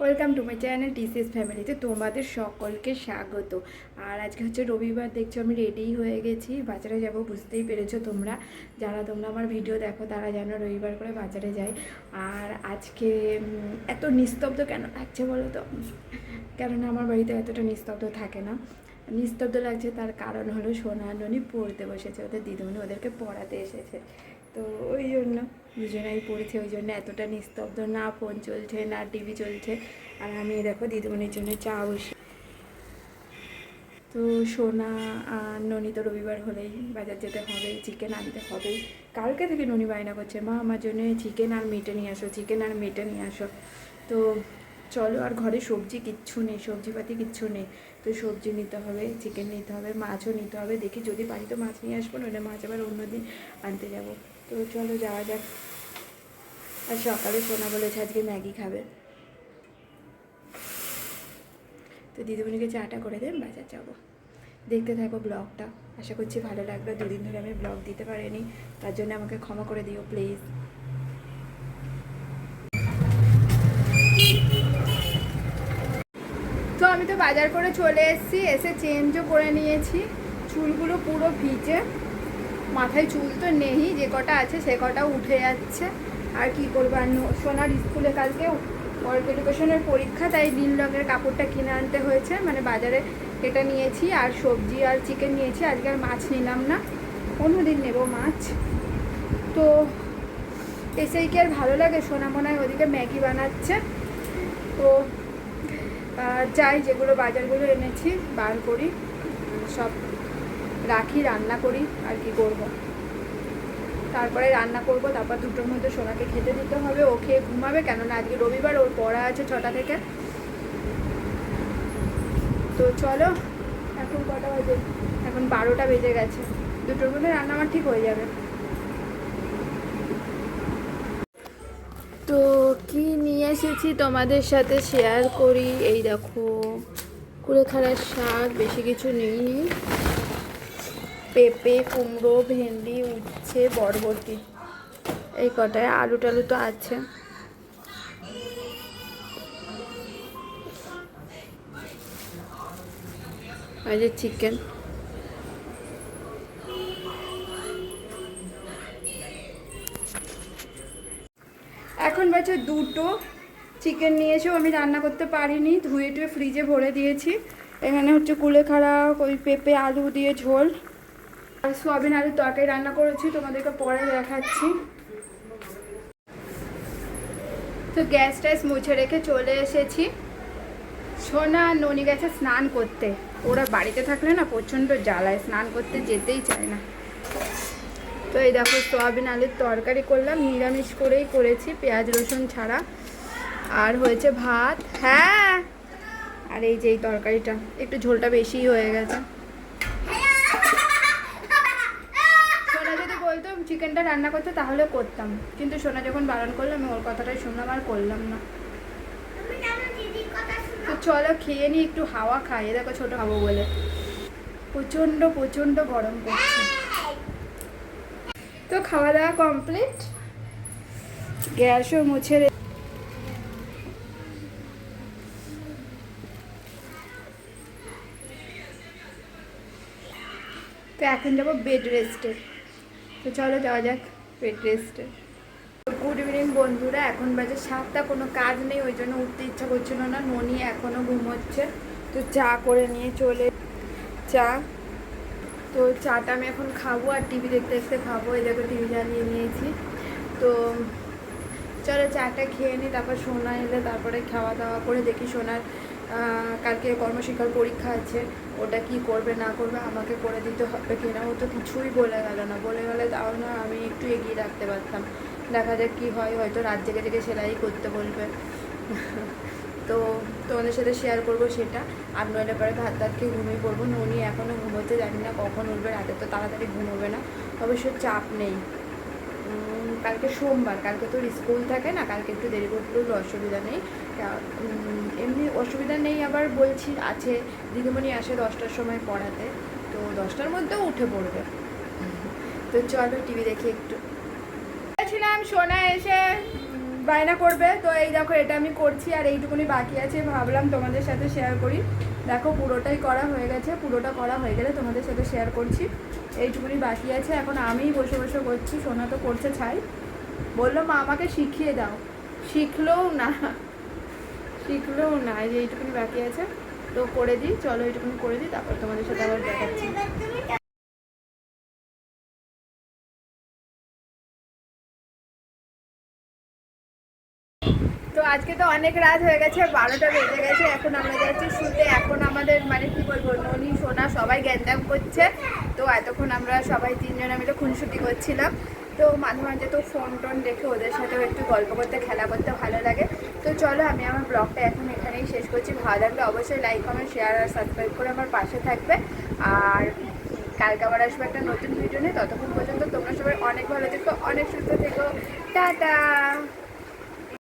Welcome to my channel TCS ফ্যামিলিতে তোমাদের সকলকে স্বাগত। আর আজকে হচ্ছে রবিবার, দেখছ আমি রেডি হয়ে গেছি, বাজারে যাব বুঝতেই পেরেছ তোমরা। যারা তোমরা আমার ভিডিও দেখো, তারা যেন রবিবার করে বাজারে যায় আর আজকে এত নিস্তব্ধ কেন লাগছে বলো তো? কেননা আমার বাড়িতে এতটা নিস্তব্ধ থাকে না। নিস্তব্ধ লাগছে তার কারণ হলো সোনা ননি পড়তে বসেছে, ওদের দিদিমণি ওদেরকে পড়াতে এসেছে। তো ওই জন্য দুজনেই পড়েছে, ওই জন্য এতটা নিস্তব্ধ। না ফোন চলছে, না টিভি চলছে। আর আমি দেখো দিদিমণির জন্য চা বসে। তো সোনা আর ননি তো রবিবার হলেই বাজার যেতে হবে চিকেন আনতে হবেই কালকে থেকে ননি বায়না করছে, মা, আমার জন্য চিকেন আর মেটে নিয়ে আসো চিকেন আর মেটে নিয়ে আসো। তো চলো আর ঘরে সবজি কিচ্ছু নেই, সবজিপাতি কিচ্ছু নেই। তো সবজি নিতে হবে চিকেন নিতে হবে, মাছও নিতে হবে। দেখি যদি পারি তো মাছ নিয়ে আসব, নইলে মাছ আবার অন্যদিন আনতে যাব। তো চলো যাওয়া যাক। আর সকালে সোনা বলেছে আজকে ম্যাগি খাবে। তো দিদিমণিকে চাটা করে দেন বাজার যাব। দেখতে থাকো ব্লগটা। আশা করছি ভালো লাগবে। দুদিন ধরে আমি ব্লগ দিতে পারিনি, তার জন্য আমাকে ক্ষমা করে দিও, প্লিজ। তো আমি তো বাজার করে চলে এসেছি, এসে চেঞ্জও করে নিয়েছি। চুলগুলো পুরো ভিজে। মাথায় চুল তো নেই, যে কটা আছে সে কটা উঠে যাচ্ছে। আর কি করব? আর সোনার স্কুলে কালকে ওয়ার্ক এডুকেশনের পরীক্ষা, তাই নীল রঙের কাপড়টা কিনে আনতে হয়েছে। মানে বাজারে এটা নিয়েছি, আর সবজি আর চিকেন নিয়েছি। আজকে আর মাছ নিলাম না, অন্যদিন নেব মাছ। তো এসেই কি আর ভালো লাগে? সোনা মনে হয় ওদিকে ম্যাগি বানাচ্ছে। তো যাই, যেগুলো বাজারগুলো এনেছি, বার করি, সব রাখি, রান্না করি আর কি করব। তারপরে রান্না করব, তারপর দুটোর মধ্যে সোনাকে খেতে দিতে হবে, ও খেয়ে ঘুমাবে, কেননা আজকে রবিবার, ওর পড়া আছে ছটা থেকে। তো চলো, এখন কটা বাজে? এখন বারোটা বেজে গেছে। দুটোর মধ্যে রান্না আমার ঠিক হয়ে যাবে। তো কি নিয়ে এসেছি তোমাদের সাথে শেয়ার করি? এই দেখো কুলেখাড়ার শাক, বেশি কিছু নেই নি পেঁপে, কুমড়ো, ভেন্ডি, উচ্ছে, বরবটি। এই কটায় আলু টালু তো আছে। যে চিকেন। এখন বাজে দুটো। চিকেন নিয়েছেও আমি রান্না করতে পারিনি। ধুয়ে টুয়ে ফ্রিজে ভরে দিয়েছি। এখানে হচ্ছে কুলেখাড়া, ওই পেঁপে, আলু দিয়ে ঝোল। আর সোয়াবিন আলুর তরকারি রান্না করেছি, তোমাদেরকে পরে দেখাচ্ছি। তো গ্যাস ট্যাস মুছে রেখে চলে এসেছি। সোনা ননি গেছে স্নান করতে। ওরা বাড়িতে থাকলে না প্রচণ্ড জ্বালায়, স্নান করতে যেতেই চায় না। তো এই দেখো সোয়াবিন আলুর তরকারি করলাম, নিরামিষ করেই করেছি, পেঁয়াজ, রসুন ছাড়া। আর হয়েছে ভাত। হ্যাঁ! আর এই যে এই তরকারিটা, একটু ঝোলটা বেশিই হয়ে গেছে সোনা যদি বলতো চিকেনটা রান্না করতে তাহলে করতাম। কিন্তু সোনা যখন বারণ করল, আমি ওর কথাটাই শুনলাম আর করলাম না। তো চলো খেয়ে নিই, একটু হাওয়া খাই। দেখো ছোটো খাব বলে। প্রচণ্ড প্রচণ্ড গরম পড়ছে। তো খাওয়া দাওয়া কমপ্লিট গ্যাসও মুছে তো এখন যাব বেড রেস্টে তো চলো যাওয়া যাক বেড রেস্টে গুড ইভিনিং বন্ধুরা, এখন বাজে সাতটা, কোনো কাজ নেই, ওই জন্য উঠতে ইচ্ছা করছিল না, ননি এখনও ঘুমোচ্ছে। তো চা করে নিয়ে চলে চা। তো চাটা আমি এখন খাব আর টিভি দেখতে দেখতে খাব, এই দেখো টিভি জ্বালিয়ে নিয়েছি। তো চলো চাটা খেয়ে নিই তারপর সোনা এলে, তারপরে খাওয়া দাওয়া করে দেখি সোনার কালকে কর্মশিক্ষার পরীক্ষা আছে, ওটা কি করবে, না করবে, আমাকে করে দিতে হবে কিনা, ও তো কিছুই বলে গেল না। বলে গেলে, তাও না আমি একটু এগিয়ে রাখতে পারতাম। দেখা যাক কী হয়, হয়তো রাত জেগে জেগে সেলাই করতে বলবে। তো তোমাদের সাথে শেয়ার করব সেটা। আর নইলে পরে ভাত খেয়ে ঘুমিয়ে পড়ব। ননি এখনও ঘুমোচ্ছে, জানি না কখন উঠবে, রাতে তো তাড়াতাড়ি ঘুমোবে না। অবশ্য চাপ নেই। কালকে সোমবার, কালকে তোর স্কুল থাকে না, কালকে একটু দেরি করতে হলে অসুবিধা নেই। এমনি অসুবিধা নেই আবার বলছি আছে, দিদিমণি আসে দশটার সময় পড়াতে, তো দশটার মধ্যেও উঠে পড়বে। তো চলো টিভি দেখি একটু। ছিলাম সোনা এসে বায়না করবে, তো এই দেখো এটা আমি করছি আর এইটুকুনি বাকি আছে, ভাবলাম তোমাদের সাথে শেয়ার করি। দেখো পুরোটাই করা হয়ে গেছে, পুরোটা করা হয়ে গেলে তোমাদের সাথে শেয়ার করছি। এইটুকুনি বাকি আছে, এখন আমিই বসে বসে করছি, সোনা তো করছে ছাই। বলল, মা, আমাকে শিখিয়ে দাও। শিখলেও না শিখলেও না যে এইটুকুনি বাকি আছে, তো করে দিই, চলো এইটুকুনি করে দিই, তারপর তোমাদের সাথে আবার দেখাচ্ছি। তো আজকে তো অনেক রাত হয়ে গেছে, বারোটা বেজে গেছে, এখন আমরা যাচ্ছি শুতে, এখন আমাদের মানে কি বলব, ননি, সোনা সবাই গ্যান্দাম করছে, তো এতক্ষণ আমরা সবাই তিনজনে মিলে খুনসুটি করছিলাম। তো মাঝে মাঝে তো ফোন টোন দেখে ওদের সাথেও একটু গল্প করতে, খেলা করতে ভালো লাগে। তো চলো, আমি আমার ব্লগটা এখন এখানেই শেষ করছি। ভালো লাগলে অবশ্যই লাইক কমেন্ট শেয়ার আর সাবস্ক্রাইব করে আমার পাশে থাকবে। আর কালকে আবার আসবে একটা নতুন ভিডিও নিয়ে। ততক্ষণ পর্যন্ত তোমরা সবাই অনেক ভালো থেকো, অনেক সুস্থ থেকো। টাটা!